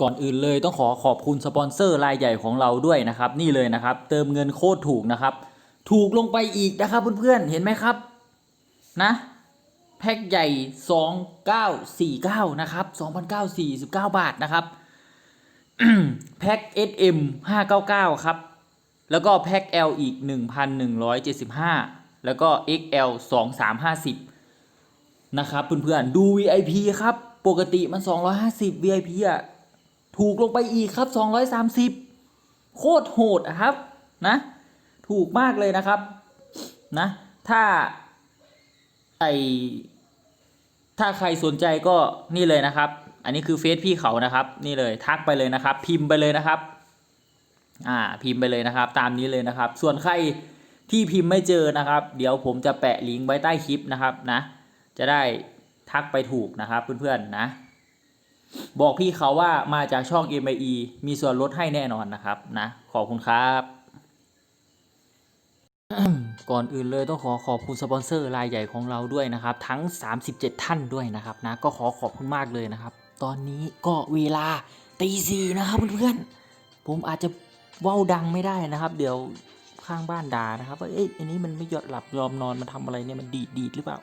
ก่อนอื่นเลยต้องขอขอบคุณสปอนเซอร์รายใหญ่ของเราด้วยนะครับ นี่เลยนะครับ เติมเงินโคตรถูกนะครับ ถูกลงไปอีกนะครับเพื่อนๆเห็นไหมครับนะแพ็คใหญ่ 2949 นะครับ 2,949 บาทนะครับ แพ็ค SM 599 ครับ แล้วก็แพ็ค L อีก 1,175 แล้วก็ XL 2350 นะครับเพื่อนๆ ดู VIP ครับ ปกติมัน 250 VIP อะ ถูกลงไปอีกครับ 230 โคตรโหดครับนะ ถูกมากเลยนะครับนะ ถ้าไอถ้าใครสนใจก็นี่เลยนะครับ อันนี้คือเฟซพี่เขานะครับ นี่เลยทักไปเลยนะครับ พิมพ์ไปเลยนะครับ อ่าพิมพ์ไปเลยนะครับ ตามนี้เลยนะครับ ส่วนใครที่พิมพ์ไม่เจอนะครับ เดี๋ยวผมจะแปะลิงก์ไว้ใต้คลิปนะครับนะ จะได้ทักไปถูกนะครับเพื่อนๆนะ บอกพี่เขาว่ามาจากช่อง m i e มีส่วนลดให้แน่นอนนะครับนะ ขอบคุณครับ ก่อนอื่นเลยต้องขอขอบคุณสปอนเซอร์รายใหญ่ของเราด้วยนะครับ ทั้ง 37 ท่านด้วยนะครับนะ ก็ขอขอบคุณมากเลยนะครับ ตอนนี้ก็เวลาตีสี่นะครับเพื่อนๆ ผมอาจจะว้าดังไม่ได้นะครับ เดี๋ยวข้างบ้านด่านะครับว่าเอ้ยอันนี้มันไม่ยอดหลับยอมนอนมันทำอะไรเนี่ยมันดีดดีดหรือเปล่า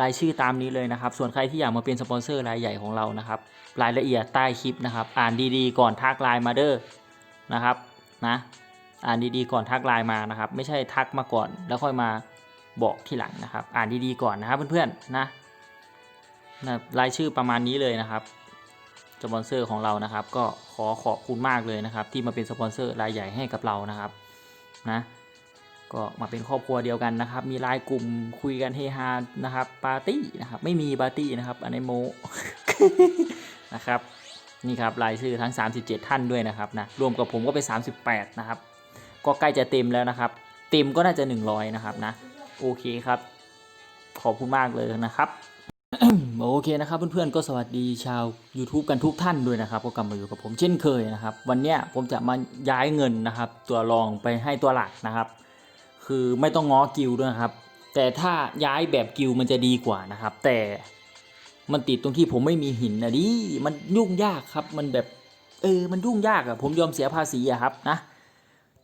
รายชื่อตามนี้เลยนะครับ ส่วนใครที่อยากมาเป็นสปอนเซอร์รายใหญ่ของเรานะครับ รายละเอียดใต้คลิปนะครับ อ่านดีๆ ก่อนทักไลน์มาเด้อนะครับนะอ่านดีๆก่อนทักไลน์มานะครับ ไม่ใช่ทักมาก่อน แล้วค่อยมาบอกทีหลังนะครับ อ่านดีๆก่อนนะครับเพื่อนๆนะนะรายชื่อประมาณนี้เลยนะครับสปอนเซอร์ของเรานะครับ ก็ขอขอบคุณมากเลยนะครับ ที่มาเป็นสปอนเซอร์รายใหญ่ให้กับเรานะครับนะ ก็มาเป็นครอบครัวเดียวกันนะครับ มีไลน์กลุ่มคุยกันเฮฮานะครับปาร์ตี้นะครับ ไม่มีปาร์ตี้นะครับ อันนี้โมนะครับนี่ครับรายชื่อทั้ง 37 ท่านด้วยนะครับนะรวมกับผมก็เป็น 38 นะครับ ก็ใกล้จะเต็มแล้วนะครับ เต็มก็น่าจะ 100 นะครับนะโอเคครับ ขอบคุณมากเลยนะครับโอเคนะครับเพื่อนๆก็สวัสดีชาว YouTube กันทุกท่านด้วยนะครับก็กลับมาอยู่กับผมเช่นเคยนะครับ วันนี้ผมจะมาย้ายเงินนะครับ ตัวรองไปให้ตัวหลักนะครับ คือไม่ต้องง้อกิลด้วยนะครับ แต่ถ้าย้ายแบบกิลมันจะดีกว่านะครับ แต่มันติดตรงที่ผมไม่มีหินนะดิมันยุ่งยากครับ มันแบบเออมันยุ่งยากอะผมยอมเสียภาษีอะครับนะ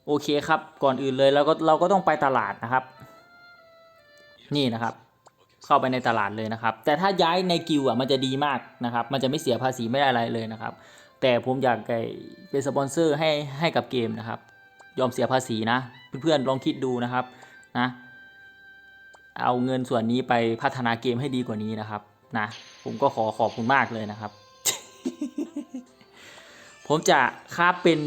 โอเคครับ ก่อนอื่นเลยเราก็เราก็ต้องไปตลาดนะครับ นี่นะครับ เข้าไปในตลาดเลยนะครับ แต่ถ้าย้ายในกิวอะมันจะดีมากนะครับ มันจะไม่เสียภาษีไม่ได้อะไรเลยนะครับ แต่ผมอยากไอ้เป็นสปอนเซอร์ให้ให้กับเกมนะครับ ยอมเสียภาษีนะ เพื่อนๆลองคิดดูนะครับนะเอาเงินส่วนนี้ไปพัฒนาเกมให้ดีกว่านี้นะครับนะผมก็ขอขอบคุณมากเลยนะครับ ผมจะคราเป็น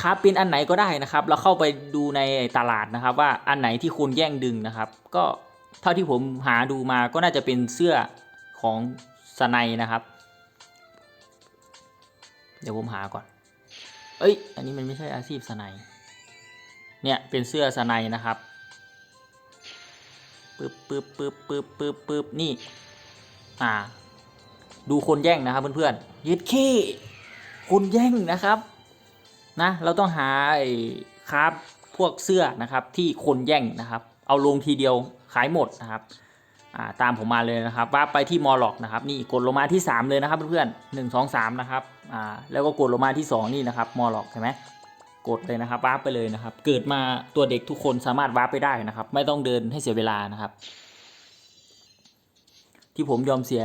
คราเป็นอันไหนก็ได้นะครับ แล้วเข้าไปดูในตลาดนะครับ ว่าอันไหนที่คุณแย่งดึงนะครับ ก็เท่าที่ผมหาดูมาก็น่าจะเป็นเสื้อของสไนนะครับ เดี๋ยวผมหาก่อน เอ้ย อันนี้มันไม่ใช่อาชีพสไน เนี่ยเป็นเสื้อสไนนะครับปึ๊บปึ๊บปึ๊บปึ๊บปึ๊บปึ๊บนี่ อ่า ดูคนแย่งนะครับเพื่อนๆยึดขี้คนแย่งนะครับนะเราต้องหาไอ้คราฟพวกเสื้อนะครับที่คนแย่งนะครับ เอาลงทีเดียวขายหมดนะครับอ่าตามผมมาเลยนะครับว่าไปที่มอลล็อกนะครับนี่กดลงมาที่ 3 เลยนะครับเพื่อนๆหนึ่งสองสามนะครับอ่าแล้วก็กดลงมาที่ 2 นี่นะครับมอลล็อกเห็นไหม กดเลยนะครับวาร์ปไปเลยนะครับ เกิดมาตัวเด็กทุกคนสามารถวาร์ปไปได้นะครับ ไม่ต้องเดินให้เสียเวลานะครับ ที่ผมยอมเสีย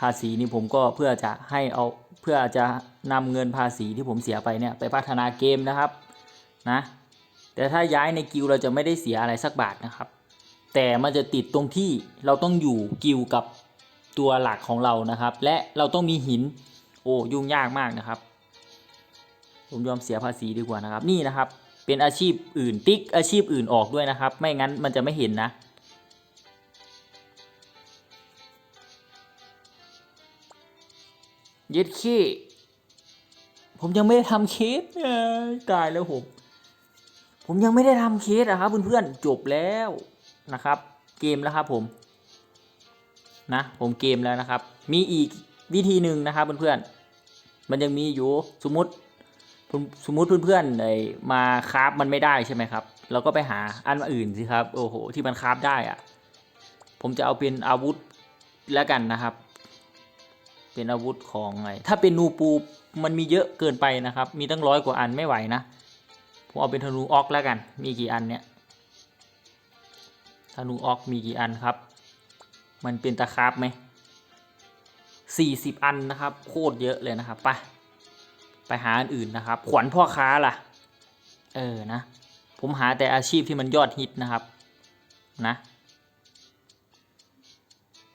ภาษีนี่ผมก็เพื่อจะให้เอาเพื่อจะนำเงินภาษีที่ผมเสียไปเนี่ยไปพัฒนาเกมนะครับนะแต่ถ้าย้ายในกิลเราจะไม่ได้เสียอะไรสักบาทนะครับ แต่มันจะติดตรงที่เราต้องอยู่กิลกับตัวหลักของเรานะครับ และเราต้องมีหินโอ้ยุ่งยากมากนะครับ ผมยอมเสียภาษีดีกว่านะครับ นี่นะครับ เป็นอาชีพอื่นติ๊กอาชีพอื่นออกด้วยนะครับ ไม่งั้นมันจะไม่เห็นนะ เย็ดขี้ผมยังไม่ได้ทำเคสตายแล้วผมผมยังไม่ได้ทำเคสอะครับเพื่อนๆจบแล้วนะครับ เกมแล้วครับผมนะผมเกมแล้วนะครับ มีอีกวิธีหนึ่งนะครับเพื่อนๆมันยังมีอยู่สมมติ สมมติเพื่อนๆไอ้มาคราฟมันไม่ได้ใช่ไหมครับ เราก็ไปหาอันอื่นสิครับ โอ้โห ที่มันคราฟได้อะผมจะเอาเป็นอาวุธแล้วกันนะครับ เป็นอาวุธของไงถ้าเป็นนูปูมันมีเยอะเกินไปนะครับ มีตั้งร้อยกว่าอันไม่ไหวนะ ผมเอาเป็นธนูออกแล้วกัน มีกี่อันเนี่ยธนูออกมีกี่อันครับ มันเป็นตะคราบไหมสี่สิบอันนะครับ โคตรเยอะเลยนะครับไป ไปหาอันอื่นนะครับ ขวัญพ่อค้าล่ะ เออนะ ผมหาแต่อาชีพที่มันยอดฮิตนะครับ นะ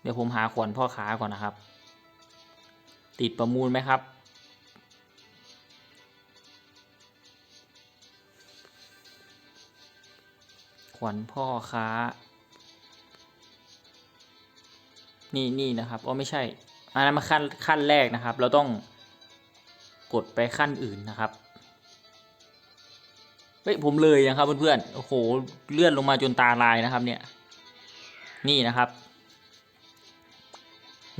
เดี๋ยวผมหาขวัญพ่อค้าก่อนนะครับ ติดประมูลไหมครับ ขวัญพ่อค้า นี่นี่นะครับอ๋อไม่ใช่อันนั้นมาขั้นขั้นแรกนะครับ เราต้อง กดไปขั้นอื่นนะครับ เฮ้ยผมเลยนะครับเพื่อนๆ โอ้โหเลื่อนลงมาจนตาลายนะครับเนี่ย นี่นะครับ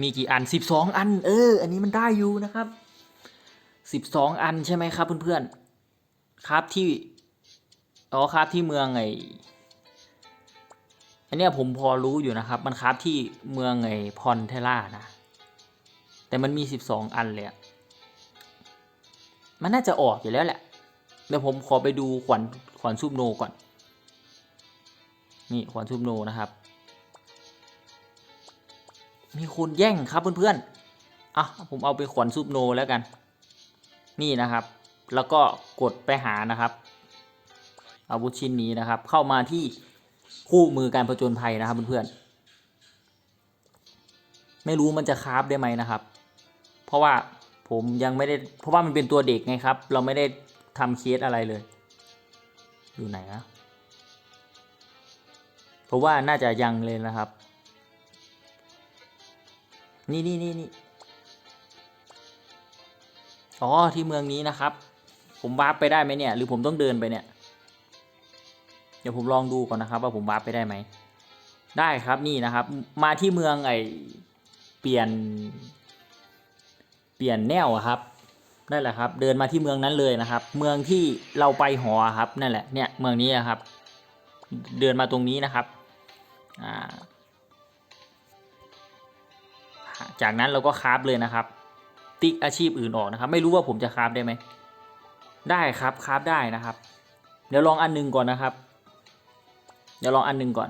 มีกี่อันสิบสองอัน เออ อันนี้มันได้อยู่นะครับสิบสองอันใช่ไหมครับเพื่อนๆ ครับที่ อ๋อครับที่เมืองไออันเนี้ยผมพอรู้อยู่นะครับ มันครับที่เมืองไอพอนเทล่านะ แต่มันมีสิบสองอันเลยอะ มันน่าจะออกอยู่แล้วแหละเดี๋ยวผมขอไปดูขวัญขวัญซูบโนก่อน นี่ขวัญซูบโนนะครับ มีคนแย่งครับเพื่อนๆอะผมเอาไปขวัญซูบโนแล้วกัน นี่นะครับ แล้วก็กดไปหานะครับ อาวุธชิ้นนี้นะครับ เข้ามาที่คู่มือการผจญภัยนะครับเพื่อนๆไม่รู้มันจะคราฟได้ไหมนะครับ เพราะว่า ผมยังไม่ได้เพราะว่ามันเป็นตัวเด็กไงครับ เราไม่ได้ทำเคสอะไรเลย อยู่ไหนนะเพราะว่าน่าจะยังเลยนะครับ นี่นี่นี่นี่อ๋อที่เมืองนี้นะครับ ผมวาร์ปไปได้ไหมเนี่ย หรือผมต้องเดินไปเนี่ย เดี๋ยวผมลองดูก่อนนะครับ ว่าผมวาร์ปไปได้ไหมได้ครับนี่นะครับ มาที่เมืองไอเปลี่ยน เปลี่ยนแนวครับนั่นแหละครับ เดินมาที่เมืองนั้นเลยนะครับ เมืองที่เราไปหอครับนั่นแหละเนี่ยเมืองนี้ครับ เดินมาตรงนี้นะครับจากนั้นเราก็คราฟเลยนะครับ ติ๊กอาชีพอื่นออกนะครับ ไม่รู้ว่าผมจะคราฟได้ไหมได้ครับคราฟได้นะครับ เดี๋ยวลองอันหนึงก่อนนะครับ เดี๋ยวลองอันหนึงก่อน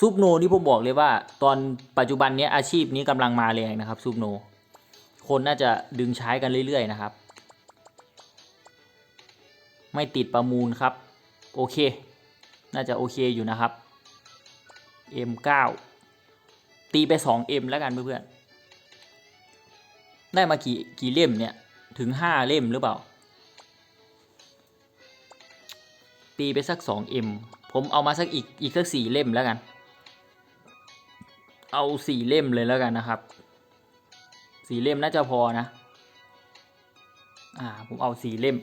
ซูปโนนี่ผมบอกเลยว่า ตอนปัจจุบันนี้อาชีพนี้กำลังมาแรงนะครับซูปโน คนน่าจะดึงใช้กันเรื่อย ๆ นะครับ ไม่ติดประมูลครับ โอเค น่าจะโอเคอยู่นะครับ M9 ตีไป 2M แล้วกันเพื่อนๆ ได้มากี่กี่เล่มเนี่ยถึง 5 เล่มหรือเปล่า ตีไปสัก 2M ผมเอามาสักอีกอีกสักสี่เล่มแล้วกัน เอาสี่เล่มเลยแล้วกันนะครับ สี่เล่มน่าจะพอนะ อ่า ผมเอาสี่เล่ม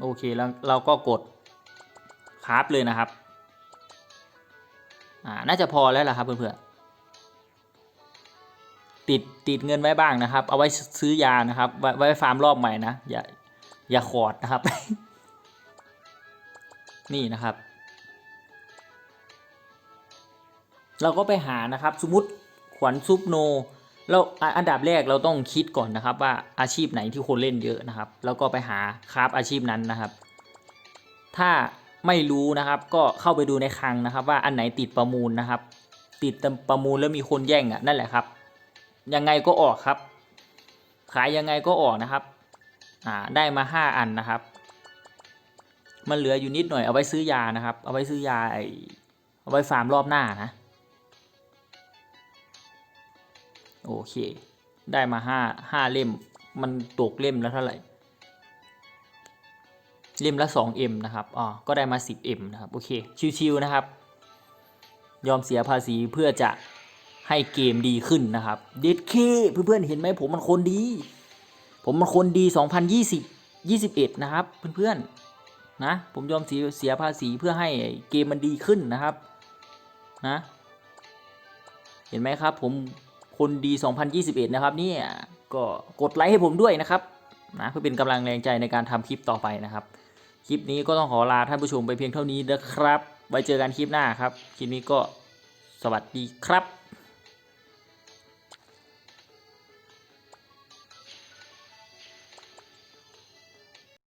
โอเคแล้วเราก็กดคราฟเลยนะครับ อ่า น่าจะพอแล้วล่ะครับเพื่อนๆ ติดติดเงินไว้บ้างนะครับ เอาไว้ซื้อยานะครับ ไว้ไว้ฟาร์มรอบใหม่นะ อย่าอย่าขอดนะครับ นี่นะครับ เราก็ไปหานะครับสมมติขวัญซุปโนเราอันดับแรกเราต้องคิดก่อนนะครับ ว่าอาชีพไหนที่คนเล่นเยอะนะครับ แล้วก็ไปหาคราฟอาชีพนั้นนะครับ ถ้าไม่รู้นะครับ ก็เข้าไปดูในคลังนะครับ ว่าอันไหนติดประมูลนะครับ ติดประมูลแล้วมีคนแย่งอะนั่นแหละครับ ยังไงก็ออกครับ ขายยังไงก็ออกนะครับอ่าได้มาห้าอันนะครับ มันเหลืออยู่นิดหน่อยเอาไว้ซื้อยานะครับ เอาไว้ซื้อยาไอเอาไว้ฟาร์มรอบหน้านะ โอเค ได้มาห้าห้าเล่ม มันตกเล่มแล้วเท่าไหร่ เล่มละ 2M นะครับ อ๋อ ก็ได้มา 10M นะครับ โอเค ชิวๆนะครับ ยอมเสียภาษีเพื่อจะให้เกมดีขึ้นนะครับ เด็ดเคเพื่อนๆ เห็นไหมผมมันคนดี ผมมันคนดี 2020 21 นะครับ เพื่อนๆ นะ ผมยอมเสียเสียภาษีเพื่อให้เกมมันดีขึ้นนะครับ นะ เห็นไหมครับผม คนดี 2021 นะครับเนี่ยก็กดไลค์ให้ผมด้วยนะครับนะเพื่อเป็นกำลังแรงใจในการทำคลิปต่อไปนะครับ คลิปนี้ก็ต้องขอลาท่านผู้ชมไปเพียงเท่านี้นะครับ ไว้เจอกันคลิปหน้าครับ คลิปนี้ก็สวัสดีครับ